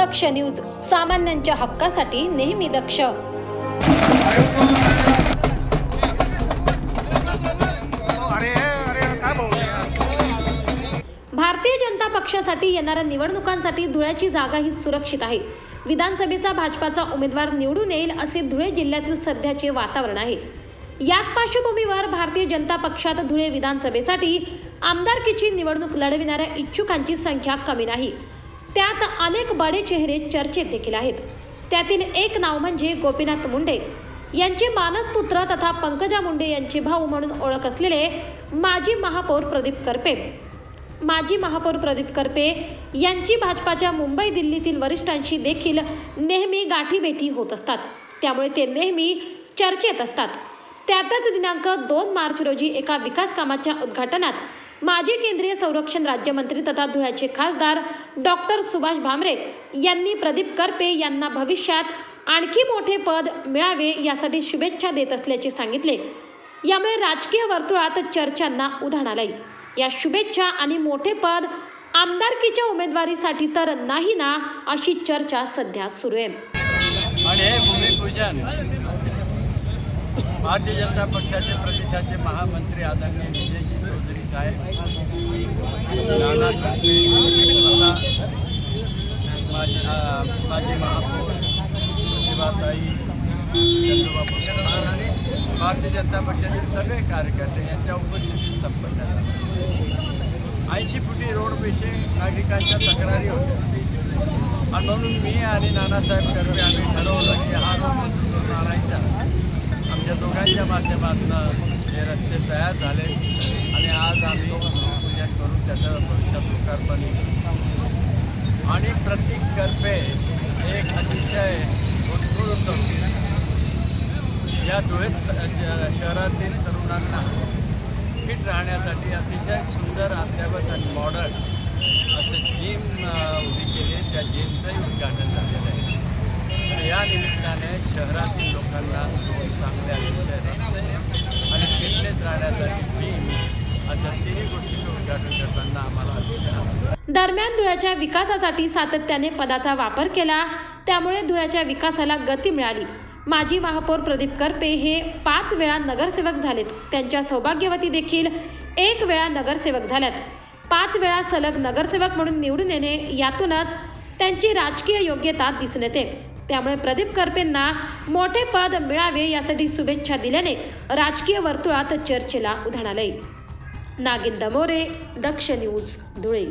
दक्ष news सामान्यांच्या हक्कासाठी नेहमी दक्ष. भारतीय जनता पक्षासाठी येणाऱ्या निवडणुकांसाठी धुळ्याची जागा ही सुरक्षित आहे. विधानसभेचा भाजपाचा उमेदवार निवडून येईल असे धुळे जिल्ह्यातील सध्याचे वातावरण आहे. याच पार्श्वभूमीवर भारतीय जनता पक्षात धुळे विधानसभेसाठी आमदारकीची निवडणूक लढविणाऱ्या इच्छुकांची संख्या कमी नाही. त्यात अनेक बडे चेहरे चर्चेत देखील आहेत. त्यातील एक नाव म्हणजे गोपीनाथ मुंडे. यांचे मानसपुत्र तथा पंकजा मुंडे यांचे भाऊ म्हणून ओळख असलेले माजी महापौर प्रदीप करपे. माजी महापौर प्रदीप करपे यांची भाजपाच्या मुंबई दिल्लीतील वरिष्ठांशी देखील नेहमी गाठीभेटी होत असतात. त्यामुळे ते नेहमी चर्चेत असतात. त्यातच दिनांक दोन मार्च रोजी एका विकास कामाच्या उद्घाटनात माजी केंद्रीय संरक्षण राज्यमंत्री तथा धुळ्याचे खासदार डॉक्टर सुभाष भामरे यांनी प्रदीप करपे यांना भविष्यात आणखी मोठे पद मिळावे यासाठी शुभेच्छा देत असल्याचे सांगितले. यामुळे राजकीय वर्तुळात चर्चांना उधाण आलंय. या शुभेच्छा आणि मोठे पद आमदारकीच्या उमेदवारीसाठी तर नाही ना अशी चर्चा सध्या सुरू आहे. आणि हे भूमिपूजन भारतीय जनता पक्षाचे प्रदेशाचे महामंत्री आदरणीय विजयजी चौधरी महापौर प्रतिभाताई चंद्रबाबू आणि भारतीय जनता पक्षाचे सगळे कार्यकर्ते यांच्या उपस्थितीत संपन्न झाला. ऐंशी फुटी रोडविषयी नागरिकांच्या तक्रारी होत्या. आणि म्हणून मी आणि नानासाहेब कर्वे आम्ही ठरवलं की हा रोड मंजूर करून आणायचा आमच्या दोघांच्या माध्यमातून हे रस्ते तयार झाले आणि आज आम्ही पूजा करून त्याचं भविष्यात लोकार्पण आणि प्रतीक कर्पे एक अतिशय उत्कृष्ट तरुण. या धुळे शहरातील तरुणांना फिट राहण्यासाठी अतिशय सुंदर अद्यावत आणि मॉडर्न असं जिम उभी केली त्या जिमचंही उद्घाटन तर निमित्ताने शहरातील लोकांना दोन चांगले रस्ते आणि फिटनेस राहण्यासाठी जिम अशा तिन्ही गोष्टीचं उद्घाटन करताना आम्हाला अतिशय दरम्यान धुळ्याच्या विकासासाठी सातत्याने पदाचा वापर केला त्यामुळे धुळ्याच्या विकासाला गती मिळाली. माजी महापौर प्रदीप करपे हे पाच वेळा नगरसेवक झालेत. त्यांच्या सौभाग्यवती देखील एक वेळा नगरसेवक झाल्यात. पाच वेळा सलग नगरसेवक म्हणून निवडून येणे यातूनच त्यांची राजकीय योग्यता दिसून येते. त्यामुळे प्रदीप करपेंना मोठे पद मिळावे यासाठी शुभेच्छा दिल्याने राजकीय वर्तुळात चर्चेला उधाण आलंय. नागिन दमोरे दक्ष न्यूज धुळे.